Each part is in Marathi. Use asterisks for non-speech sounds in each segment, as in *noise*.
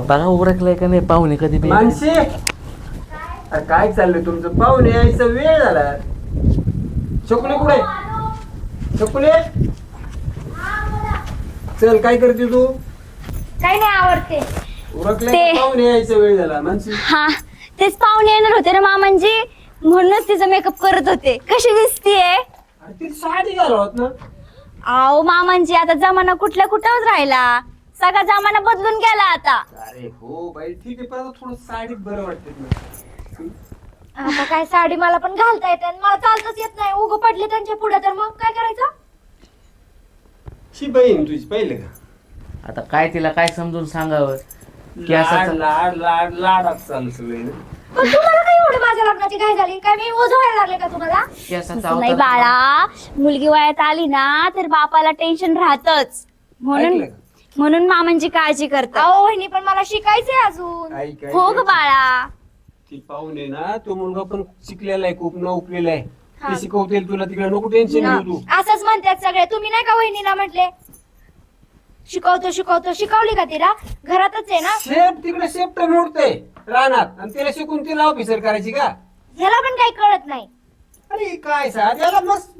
बघा उरकलाय का नाही पाहुणे कधी बी मानसी! अरे काय चाललंय तुमचं? पाहुणे यायचा वेळ झाला. शकुले कुठे? शकुले चल काय करते तू? काही नाही आवडते. उरकले ते- पाहुणे यायचा वेळ झाला मानसी? हा तेच पाहुणे येणार होते ना मामांजी. म्हणूनच तिचा मेकअप करत होते. कशी दिसतीये? अरे ती साडी ना. आओ मामांजी आता जमाना कुठल्या कुठंच राहिला. सगळा जमाना बदलून गेला आता. अरे हो बाई ठीक आहे पण थोडं साडीत बरं वाटते आता काय साडी मला पण घालता येते आणि मला चालताच येत नाही. उगं पडले त्यांच्या पुढे तर मग काय करायचं? बहीण तुझी पाहिलं का? आता काय तिला काय समजून सांगावं? की लाड असं लाड लाड लाडात चालू सगळे. पण तुम्हाला काय एवढं माझ्या लग्नाची काय झाली? काय मी ओझ व्हायला लागले का तुम्हाला? केसाचा तसं नाही बाळा मुलगी वयात आली ना तर बापाला टेन्शन राहतच. म्हणून ऐकलं का? म्हणून मामांची काळजी करतात. अहो वहिनी पण मला शिकायचंय अजून. हो ग. बाळा. ती पाहुणे ना तो मुलगा पण शिकलेला आहे खूप नोकरीला आहे. ते शिकवतील तुला तिकडे नको टेन्शन हा. घेऊ तू. असंच म्हणतात सगळे. तुम्ही नाही का वहिनीला म्हटले? शिकवतो शिकवतो. शिकवली का तिला? घरातच आहे ना? शेप तिकडे शेप तर मोडते रानात. आणि तिला शिकून तिला ऑफिसर करायची का? ह्याला पण काही कळत नाही. अरे काय सा त्याला मस्त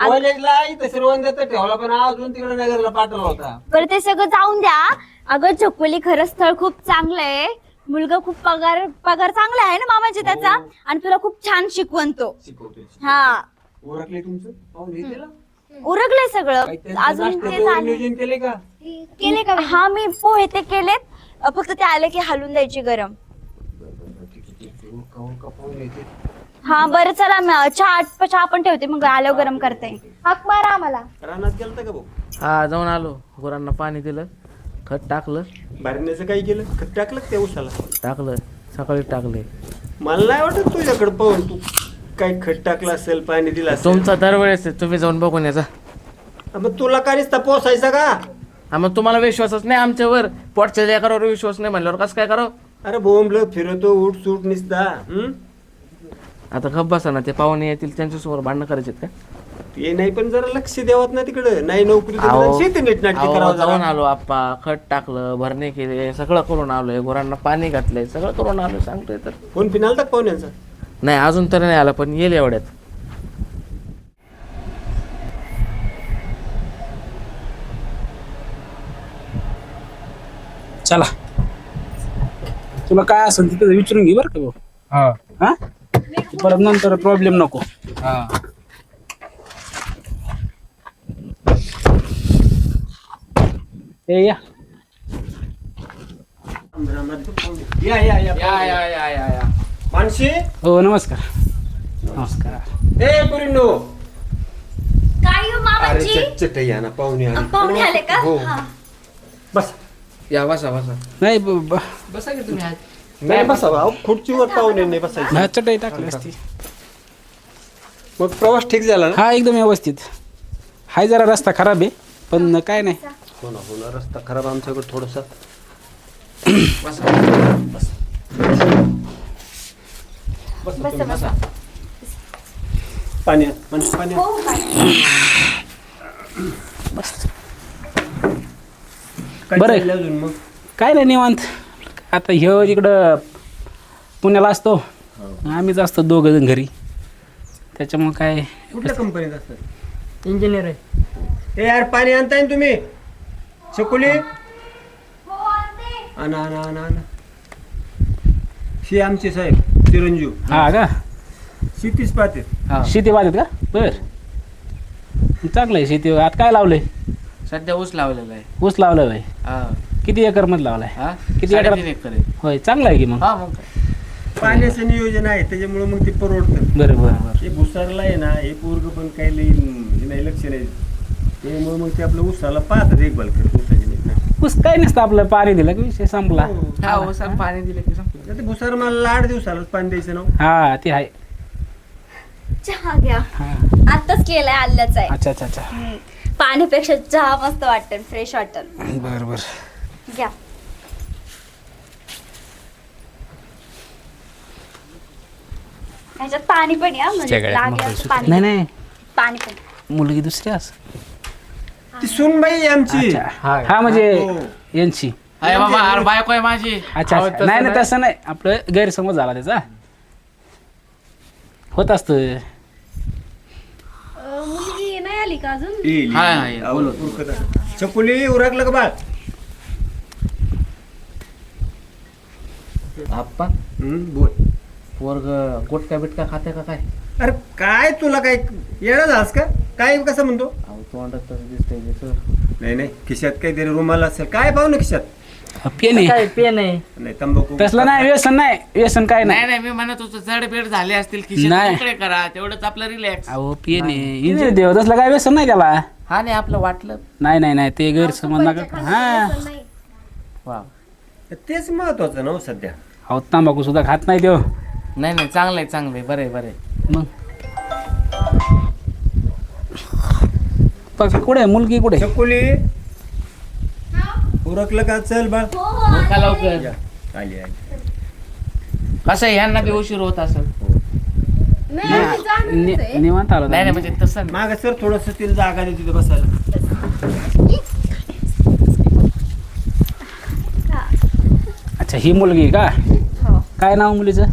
कॉलेजला इथं श्रीवंत ठेवला पण अजून तिकडे नगरला पाठवला होता. बरं ते सगळं जाऊन द्या. अगं चकोली खरं स्थळ खूप चांगलं आहे. मुलगा खूप पगार पगार चांगला आहे ना मामाची त्याचा? हो. आणि तुला खूप छान शिकवणतो शिकवतोय हा. ओळखले तुमचं? तिला. उरकलंय सगळं. त्यांचं अजून ते नाश्त्याचं झालं. नियोजन केले का? केले का? हा मी पोहे ते केलेत. अ, फक्त ते आले की हलून द्यायची गरम. येते. हा बरं चला म- चहा चहा पण ठेवते मग आल्यावर गरम करते. हाक मारा आम्हाला. रानात गेलता का भाऊ? हा जाऊन आलो. गुरांना पाणी दिलं खत टाकलं. भरण्याचं काय केलं? खत टाकलं का त्या उसाला टाकलं सकाळी टाकले. मला नाही वाटत तुझ्याकडे पाहून तू काय खत टाकलं असेल पाणी दिलं असेल. तुमचा दरवेळेस आहे, तुम्ही जाऊन बघून याचा मग तुला काय नुसता पोसायचा का? हा, मग तुम्हाला विश्वासच नाही आमच्यावर. पोटच्या लेकरावर विश्वास नाही म्हणल्यावर कसं काय करावं? अरे बोंबल फिरतो उठ सूट निसता हं? आता गप बसा ना ते पाहुणे येतील त्यांच्यासमोर भांडणं करायचे का? ते नाही पण जरा लक्ष द्यावत ना तिकडे. नाही नोकरी तर शेती अहो, करावं जाऊन जरा. आलो आप्पा. खत टाकलं भरणे केले सगळं करून आलोय. गुरांना पाणी घातलंय सगळं करून आलोय सांगतोय तर. फोन पिन आलता का पाहुण्यांचा? नाही अजून तर नाही आला पण येईल एवढ्यात. चला. तुला काय असेल तिथं विचारून घे बरं का भाऊ. हा. हा? परत नंतर प्रॉब्लेम नको. हा. ए या. या या या. या या या या या. मानशी हो नमस्कार. नमस्कार. ए पुरीनो. काय हो अरे मामाजी या ना पाहुणे आले. पाहुणे आले का? हो. हा. बस. या बसा बसा. नाही ब- ब- बसा की तुम्ही नाही बसावा अहो, खुर्चीवर पाहुणे नाही बसायचं. हा, चटई टाकली असती. मग प्रवास ठीक झाला ना? हा एकदम व्यवस्थित. हाय जरा रस्ता खराब आहे पण काय नाही. हो ना हो ना रस्ता खराब आमच्याकडे थोडसा. बसा. बसा पाणी. हो काय बरं. आहे. चाललंय अजून मग? काय नाही निवांत. आता ह्यो इकडं पुण्याला असतो आम्हीच असतो दोघं जण घरी. त्याच्यामुळं काय कुठल्या कंपनीत असतात इंजिनियर आहे. ए यार पाणी आणताय ना तुम्ही? शकुली? हो. आणते. आणा आणा आणा आणा. ही आमचे साहेब चिरंजीव. हा का? शेतीच पाहते. हा. शेती बाधित का? बर. चांगलं आहे शेती. आता काय लावलंय? सध्या ऊस लावलेला आहे. ऊस लावलं भाई हा. किती एकरमध्ये लावलाय? हा? किती साडेतीन? एकर आहे. होय चांगलं आहे की मग? हा मग. काय. पाण्याचं नियोजन आहे त्याच्यामुळे मग ते परवडतं. बरं बरं बरं. हे भुसारला आहे ना हे पोरग पण काही लई नाही लक्ष नाही. त्यामुळे मग ते आपलं उसाला पाहतात देखभाल करत उसाची. ऊस काय नसतं आपलं पाणी दिलं की विषय संपला. हो. हा पाणी दिलं की संपलं. ते भुसार मला आठ दिवसालाच पाणी द्यायचं ना हा ते आहे. चहा घ्या. हा. आताच केलाय आल्याच आहे. अच्छा अच्छा अच्छा. हम्म. पाण्यापेक्षा चहा मस्त वाटत फ्रेश वाटत. बरं बरं. घ्या. ह्याच्यात पाणी पण या म्हणजे लागेल पाणी. नाही नाही. पाणी पण. मुलगी दुसरी अस. ती सुनबाई आमची हा. म्हणजे हो. यांची. अरे बाबा अरे बायको आहे माझी. अच्छा अहो, अच्छा. तसं नाही नाही. तसं नाही. आपलं गैरसमज झाला त्याचा. होत असतं. मुलगी नाही आली का अजून? बोलो. चकुली उरकलं का बाळ? आप्पा? हम्म, बोल. पोरग गुटका बिटका खाते का काय? अरे काय तुला काय येणं झास का? काय कसं म्हणतो? अहो तोंडात तसं दिसतंय सर. नाही नाही खिशात काहीतरी रुमाल असेल. काय पाहू ना खिशात? पेने काय पेन आहे? नाही तंबाखू. तसलं नाही व्यसन नाही व्यसन काय नाही. नाही नाही मी म्हणत होतो जडबेड झाले असतील खिशात नाही. तुकडे करा तेवढंच आपलं रिलॅक्स अहो पेने इंजिन देव तसलं काय व्यसन नाही त्याला. हा नाही आपलं वाटलं. नाही नाही नाही ते गैरसमज नका हा. वा तेच महत्वाचं ना हो सध्या. अहो तांबाखू सुद्धा खात नाही देव नाही नाही चांगलं आहे चांगलं आहे. बरं आहे बरं आहे. मग? कुठे आहे? मुलगी कुठे आहे? चकुली. उरकलं का? चल बाळ मग का लवकर. या, आली आली. कसं आहे, ह्यांना बी उशीर होत असेल. नाही आम्ही जाणारच नि- आहे. निवांत आलो. नाही नाही म्हणजे तसं नाही. माग सर थोडस तिला जागा दे तिथे बसायला. अच्छा ही मुलगी आहे का? हो काय नाव मुलीचं?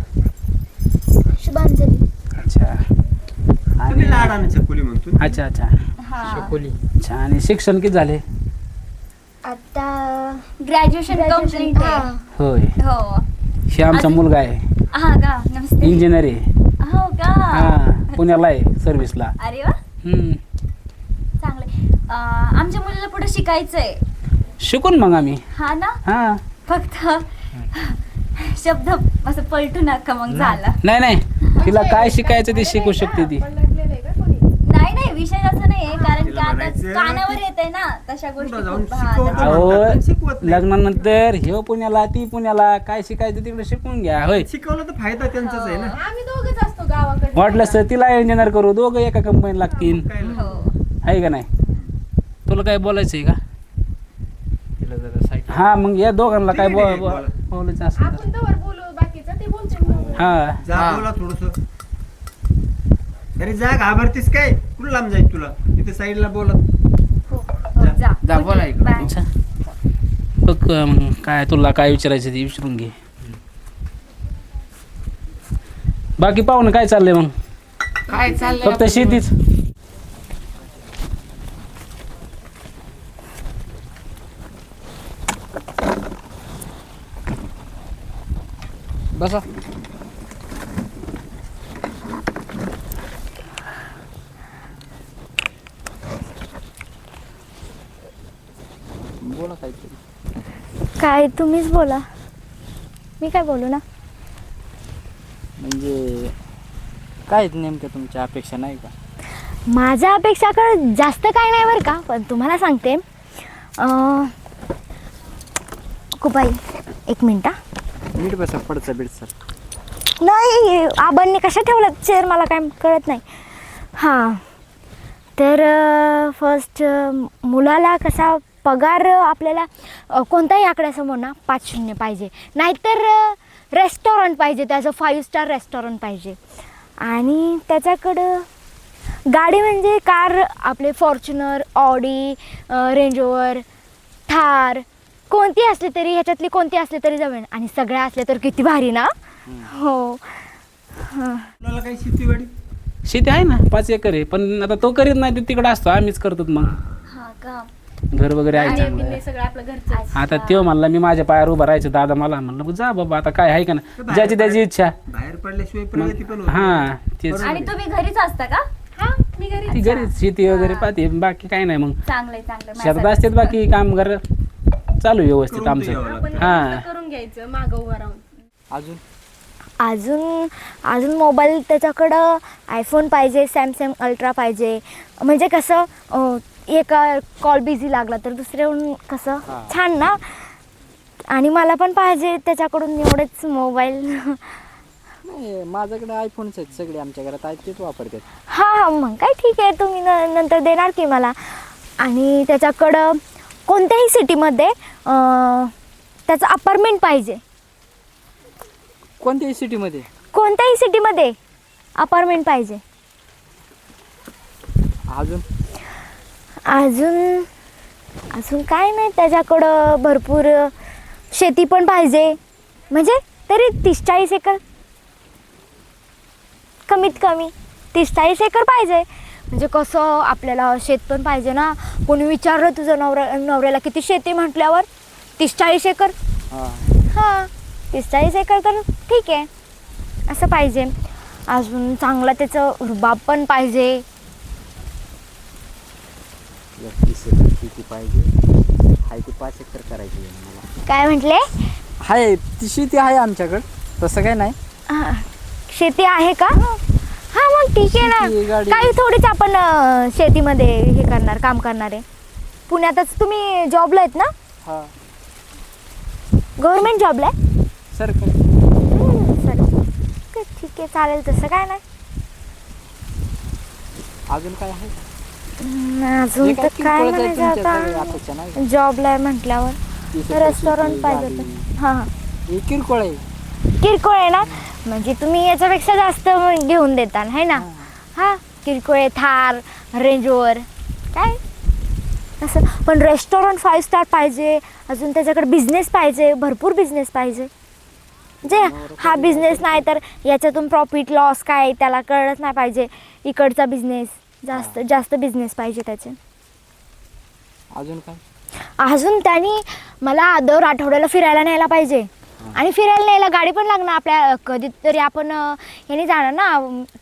शुभांजली. अच्छा. तुम्ही आणि लाडाने चकुली म्हणतो अच्छा अच्छा. हा. अच्छा आणि शिक्षण किती झाले? आता ग्रॅज्युएशन कंप्लीट आहे. होय. हो. हे आमचा मुलगा आहे. हा का? नमस्ते. इंजिनियर आहे. हो का? हा पुण्याला आहे सर्व्हिसला अरे वा. हम्म. चांगले अं, आमच्या मुलीला पुढे शिकायचंय. शिकून मग आम्ही. हा ना? हा. फक्त शब्द असं पलटू नका मग झालं. नाही नाही. तिला काय शिकायचं ते शिकू शकते ती. आहे नाही नाही विषय असं नाहीये कारण की आता कानावर येते ना तशा गोष्टी खूप हा, अहो नाही. लग्नानंतर ह्यो पुण्याला ती पुण्याला काय शिकायचं तिकडे शिकून घ्या होय. शिकवलं तर फायदा त्यांचाच आहे ना. आम्ही दोघच असतो गावाकडे वाटलं तर तिला इंजिनियर करू दोघं एका कंपनीत लागतील. काय नाही. हो. आहे का नाही? तुला काय बोलायचं आहे का? तिला जरा साईड हा मग या दोघांना काय आहे, बोल- बोलायचं असेल आपण तवर बोलू बाकीचं ते बोलतील मग. हा. जा हा. बोला थोडस. अरे जा घाबरतीस काय? कुठं लांब जाईल तुला? तिथे साईडला बोला हो हो, जा. जा, बोला इकडं. अच्छा बघ मग काय तुला काय विचारायचं ते विचारून घे. बाकी पाहून काय चाललंय मग? काय चाललंय फक्त आपलं? शेतीच. बसा. बोला काहीतरी. काय तुम्हीच बोला. मी काय बोलू ना? म्हणजे काय नेमक्या तुमच्या अपेक्षा नाही का? माझ्या अपेक्षाकडे जास्त काय नाही बरं का पण तुम्हाला सांगते. अं, कुबाई एक मिनिट. नीट बसा पडचा बिडचा. नाही आबांनी कशा ठेवलं चेअर मला काय कळत नाही. हां. तर फर्स्ट मुलाला कसा पगार आपल्याला अ, कोणत्याही आकड्यासमोर ना पाच शून्य पाहिजे. नाहीतर रेस्टॉरंट पाहिजे त्याचं फाईव्ह स्टार रेस्टॉरंट पाहिजे. आणि त्याच्याकडं गाडी म्हणजे कार आपले फॉर्च्युनर ऑडी रेंजोवर थार कोणती असली तरी ह्याच्यातली कोणती असली तरी जमेल. आणि सगळ्या असल्या तर किती भारी ना? हो. काही शेतीवाडी शेती आहे ना पाच एकर आहे. पण आता तो करीत नाही तो तिकडे असतो. आम्हीच करतो मग. हा का? घर वगैरे आहे बिन्ने चांगलं. बिन्ने सगळं आपलं घरचं आता त्यो म्हणला मी माझ्या पायावर उभा राहायचं. दादा मला म्हणलं जा बाबा आता काय आहे का ना ज्याची त्याची इच्छा. बाहेर पडल्याशिवाय प्रगती पण होत हा तेच. आणि तुम्ही घरीच असता का? हा मी घरी ती घरीच शेती वगैरे पाहते. बाकी काय नाही मग. चांगलंय चांगलंय. शेतात असतात बाकी काम घर चालू आहे व्यवस्थित आमचं. हा. करून घ्यायचं मागं उभं राहून. अजून? अजून अजून मोबाईल त्याच्याकडं आयफोन पाहिजे सॅमसंग अल्ट्रा पाहिजे. म्हणजे कसं अं, एका कॉल बिझी लागला तर दुसऱ्याहून कसं? छान ना? आणि मला पण पाहिजे त्याच्याकडून एवढेच मोबाईल नाही माझ्याकडे आयफोनच आहेत सगळे आमच्या घरात आहेत तेच वापरतात. हां हां मग काय ठीक आहे तुम्ही न नंतर देणार की मला? आणि त्याच्याकडं कोणत्याही सिटीमध्ये अं, त्याचं अपार्टमेंट पाहिजे. कोणत्याही सिटीमध्ये कोणत्याही सिटीमध्ये अपार्टमेंट पाहिजे. अजून? अजून अजून काय नाही त्याच्याकडं भरपूर शेती पण पाहिजे. म्हणजे तरी तीस चाळीस एकर. कमीत कमी तीस चाळीस एकर पाहिजे. म्हणजे कसं आपल्याला शेत पण पाहिजे ना? कोणी विचारलं तुझं नवरा नवऱ्याला किती शेती म्हटल्यावर? तीस चाळीस एकर? हा. तीस चाळीस एकर तर ठीक आहे. असं पाहिजे. अजून चांगला त्याचं रुबाब पण पाहिजे. किती पाहिजे. हाय ती पाच एकर करायची आहे मला. काय म्हटले? हाय ती शेती आहे आमच्याकडं. तसं काय नाही. हां. शेती आहे का? हां मग ठीक आहे शेती, ना गाडी. काही थोडीच आपण अं, शेतीमध्ये हे करणार काम करणार आहे. पुण्यातच तुम्ही जॉबला आहेत ना? हा. गव्हर्मेंट जॉबला आहे? सरकार हम्म, सर ठीक आहे, ठीक आहे चालेल तसं काय नाही. अजून काय आहे? हम्म, अजून तर काय किरकोळच आहे म्हणायचं तुमच्या सगळ्या आता अपेक्षा नाही का? जॉबला आहे म्हटल्यावर. रेस्टॉरंट शेती, पाहिजे गाडी. होतं. हां हां. हे किरकोळ आहे. किरकोळ आहे ना? म्हणजे तुम्ही याच्यापेक्षा जास्त घेऊन देताल है ना? हा. किरकोळ थार रेंजवर काय? असं. पण रेस्टॉरंट फाईव्ह स्टार पाहिजे अजून त्याच्याकडे बिझनेस पाहिजे भरपूर बिझनेस पाहिजे. जे हा बिझनेस नाही तर याच्यातून प्रॉफिट लॉस काय त्याला कळलंच नाही पाहिजे. इकडचा बिझनेस जास्त जास्त बिझनेस पाहिजे त्याचे. अजून काय? अजून त्यांनी मला दर आठवड्याला फिरायला न्यायला पाहिजे. आणि फिरायला न्यायला गाडी पण लागणार आपल्या कधीतरी आपण अं, ह्याने जाणार ना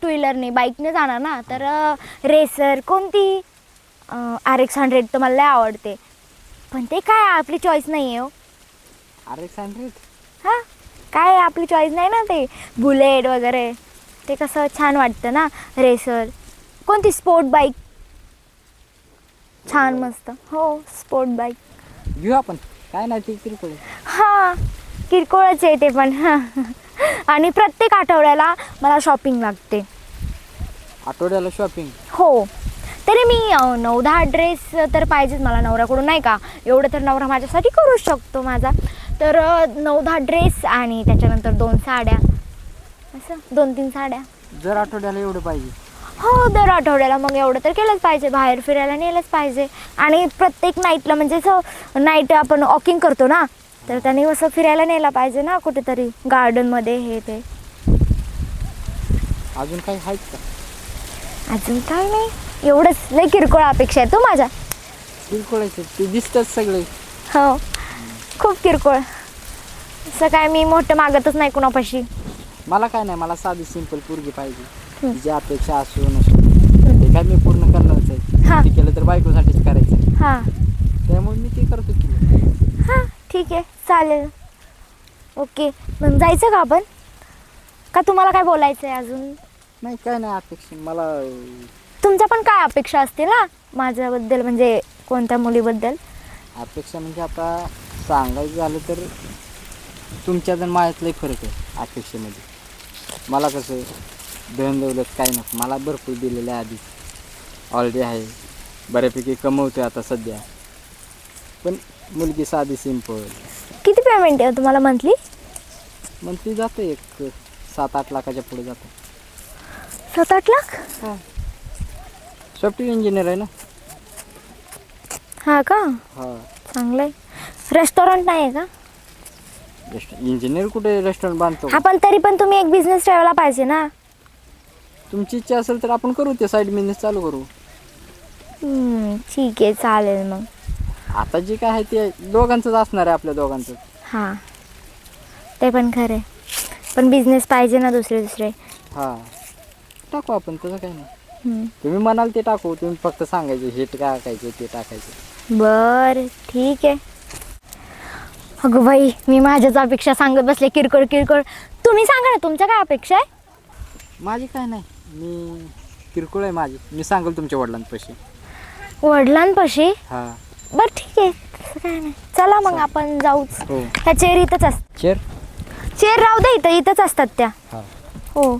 टू व्हीलरने बाईकने जाणार ना तर रेसर कोणती? आर एक्स हंड्रेड तर मला आवडते. पण ते काय आपली चॉईस नाही आहे हो. आर एक्स हंड्रेड हां काय आपली चॉईस नाही ना ते बुलेट वगैरे. ते कसं छान वाटतं ना रेसर कोणती स्पोर्ट बाईक छान मस्त. हो स्पोर्ट बाईक घेऊ आपण. काय नाही. हां. किरकोळच आहे ते पण. हां *laughs* आणि प्रत्येक आठवड्याला मला शॉपिंग लागते. आठवड्याला शॉपिंग हो. तरी मी अं, नऊ दहा ड्रेस तर पाहिजेच मला नवऱ्याकडून नाही का? एवढं तर नवरा माझ्यासाठी करू शकतो माझा. तर अं, नऊ दहा ड्रेस आणि त्याच्यानंतर दोन साड्या. असं? दोन तीन साड्या. जर आठवड्याला एवढं पाहिजे. हो दर आठवड्याला मग एवढं तर केलंच पाहिजे. बाहेर फिरायला नेलंच पाहिजे. आणि प्रत्येक नाईटला म्हणजे असं नाईट आपण वॉकिंग करतो ना तर त्याने असं फिरायला नेला पाहिजे ना कुठेतरी गार्डनमध्ये हे ते. अजून काही आहेत का? अजून काय नाही. एवढंच लय किरकोळ अपेक्षा आहे तू माझ्या. किरकोळ ते दिसतात सगळे. हो. खूप किरकोळ. असं काय मी मोठं मागतच नाही कुणापाशी. मला काय नाही. मला साधी सिंपल पोरगी पाहिजे. तिची अपेक्षा असू नसू. ते काय मी पूर्ण करणारच हा. आहे ते केलं तर बायकोसाठीच करायचं. हां. त्यामुळे मी ते करतो की. हां. ठीक आहे चालेल. ओके मग जायचं का आपण? का तुम्हाला काय बोलायचं आहे अजून? नाही काय नाही अपेक्षा मला तुमच्या पण काय अपेक्षा असतील ना माझ्याबद्दल म्हणजे कोणत्या मुलीबद्दल? अपेक्षा म्हणजे आता सांगायचं झालं तर तुमच्यात आणि माझ्यात लई फरक आहे अपेक्षेमध्ये. मला कसं धन दौलत काही नको मला भरपूर दिलेलं आहे आधीच ऑलरेडी आहे बऱ्यापैकी कमवतोय आता सध्या. पण मुलगी साधी सिंपल किती पेमेंट आहे तुम्हाला मंथली मग ती जातं एक सात आठ लाखाच्या पुढे जातं. सात आठ लाख? सॉफ्टवेअर इंजिनियर आहे ना? हा का? हा. चांगलं आहे. रेस्टॉरंट नाही आहे का? इंजिनियर कुठे रेस्टॉरंट बांधतो? हा पण तरी पण तुम्ही एक बिझनेस ठेवायला पाहिजे ना. तुमची इच्छा असेल तर आपण करू ते साईड बिझनेस चालू करू. हम्म, ठीक आहे चालेल मग. आता जे काय आहे ते दोघांचंच असणार आहे आपल्या दोघांचं. हां. ते पण खरं आहे. पण बिझनेस पाहिजे ना दुसरे दुसरे. हा. टाकू आपण तसं काही नाही. हम्म. तुम्ही म्हणाल ते टाकू तुम्ही फक्त सांगायचे हे टाकायचे ते टाकायचे. बरं ठीक आहे. अगं बाई मी माझ्याच अपेक्षा सांगत बसले किरकोळ किरकोळ. तुम्ही सांगा ना तुमच्या काय अपेक्षा आहे? माझी काय नाही. मी किरकोळ आहे माझी. मी सांगेल तुमच्या वडिलांपाशी. वडिलांपाशी? हा. बरं ठीक आहे. तसं काय नाही चला. मग आपण जाऊच हो. त्या चेअर इथंच असतात चेअर चेअर राहू दे इथं इथंच असतात त्या. हा. हो.